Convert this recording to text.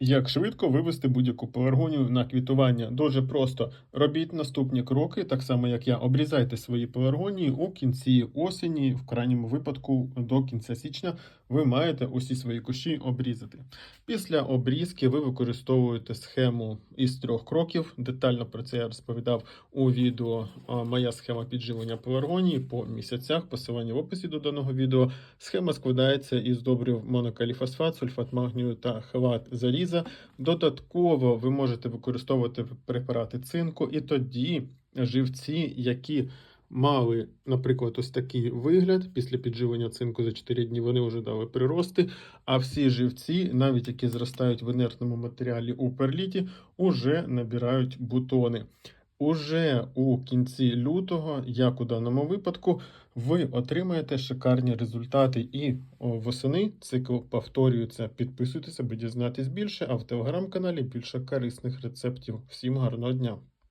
Як швидко вивести будь-яку пеларгонію на квітування? Дуже просто. Робіть наступні кроки, так само як я. Обрізайте свої пеларгонії у кінці осені, в крайньому випадку до кінця січня. Ви маєте усі свої кущі обрізати. Після обрізки ви використовуєте схему із трьох кроків. Детально про це я розповідав у відео Моя схема підживлення пеларгонії по місяцях. Посилання в описі до даного відео. Схема складається із добрив монокаліфосфат, сульфат магнію та хелат заліза. Додатково ви можете використовувати препарати цинку, і тоді живці, які мали, наприклад, ось такий вигляд після підживлення цинку за 4 дні, вони вже дали прирости. А всі живці, навіть які зростають в інертному матеріалі у перліті, уже набирають бутони. Уже у кінці лютого, як у даному випадку, ви отримаєте шикарні результати. І восени цикл повторюється. Підписуйтесь, аби дізнатись більше, а в телеграм-каналі більше корисних рецептів. Всім гарного дня!